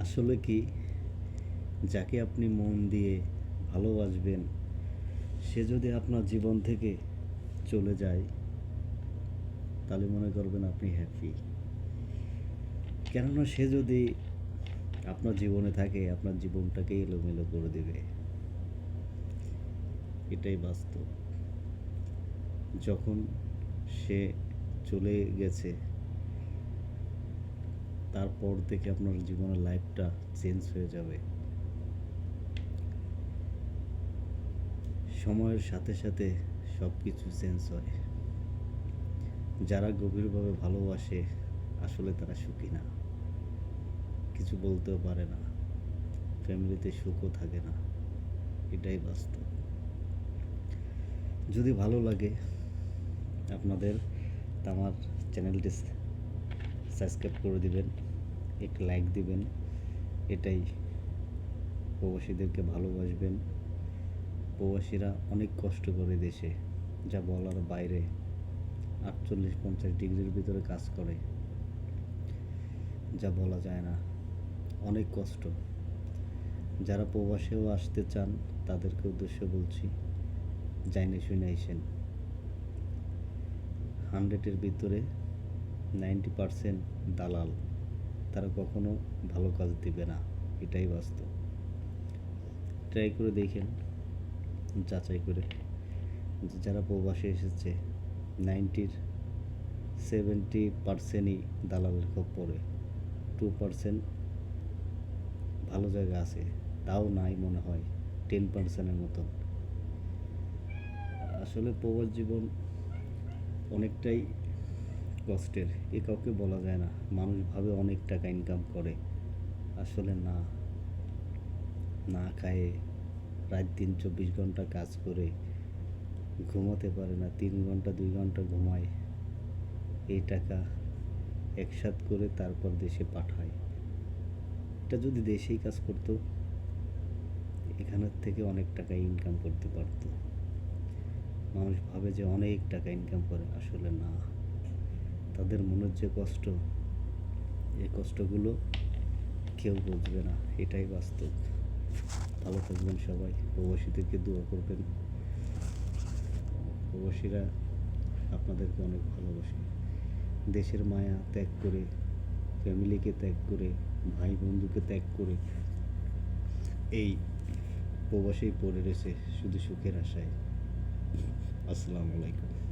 আসলে কি, যাকে আপনি মন দিয়ে ভালোবাসবেন, সে যদি আপনার জীবন থেকে চলে যায়, তাহলে মনে করবেন আপনি হ্যাপি কেননা সে যদি আপনার জীবনে থাকে, আপনার জীবনটাকে এলোমেলো করে দেবে। এটাই বাস্তব। যখন সে চলে গেছে তারপর থেকে আপনার জীবনের লাইফটা চেঞ্জ হয়ে যাবে। সময়ের সাথে সাথে সব কিছু চেঞ্জ হয়। যারা গভীরভাবে ভালোবাসে, আসলে তারা সুখী না। কিছু বলতেও পারে না। ফ্যামিলিতে সুখও থাকে না। এটাই বাস্তব। যদি ভালো লাগে, আপনাদের আমার চ্যানেলটি সাবস্ক্রাইব করে দিবেন, এক লাইক দিবেন, এটাই প্রবাসীদেরকে ভালোবাসবেন। প্রবাসীরা অনেক কষ্ট করে দেশে, যা বলার বাইরে আটচল্লিশ পঞ্চাশ ডিগ্রির ভিতরে কাজ করে, যা বলা যায় না। অনেক কষ্ট। যারা প্রবাসেও আসতে চান, তাদেরকে উদ্দেশ্য বলছি যাইনে শুনে আইসেন হান্ড্রেডের ভিতরে নাইনটি পারসেন্ট দালাল, তারা কখনো ভালো কাজ দিবে না, এটাই বাস্তব। ট্রাই করে দেখেন, যাচাই করে। যারা প্রবাসে এসেছে নাইনটির সেভেন্টি পারসেন্টই দালালের খপ্পরে টু পারসেন্ট ভালো জায়গা আছে, তাও নাই মনে হয়, টেন পার্সেন্টের মতন। আসলে প্রবাস জীবন অনেকটাই কষ্টের। এ কাউকে বলা যায় না। মানুষ ভাবে অনেক টাকা ইনকাম করে। আসলে না। না খায়ে রাত দিন চব্বিশ ঘণ্টা কাজ করে, ঘুমাতে পারে না, তিন ঘণ্টা, দুই ঘণ্টা ঘুমায়। এই টাকা একসাথ করে তারপর দেশে পাঠায়। এটা যদি দেশেই কাজ করতো, এখানের থেকে অনেক টাকা ইনকাম করতে পারতো। মানুষ ভাবে যে অনেক টাকা ইনকাম করে, আসলে না। তাদের মনের যে কষ্ট, এই কষ্টগুলো কেউ বুঝবে না। এটাই বাস্তব। ভালো থাকবেন সবাই। প্রবাসীদেরকে দোয়া করবেন। প্রবাসীরা আপনাদেরকে অনেক ভালোবাসে। দেশের মায়া ত্যাগ করে, ফ্যামিলিকে ত্যাগ করে, ভাই বন্ধুকে ত্যাগ করে এই প্রবাসেই পড়ে রয়েছে শুধু সুখের আশায়। আসসালামু আলাইকুম।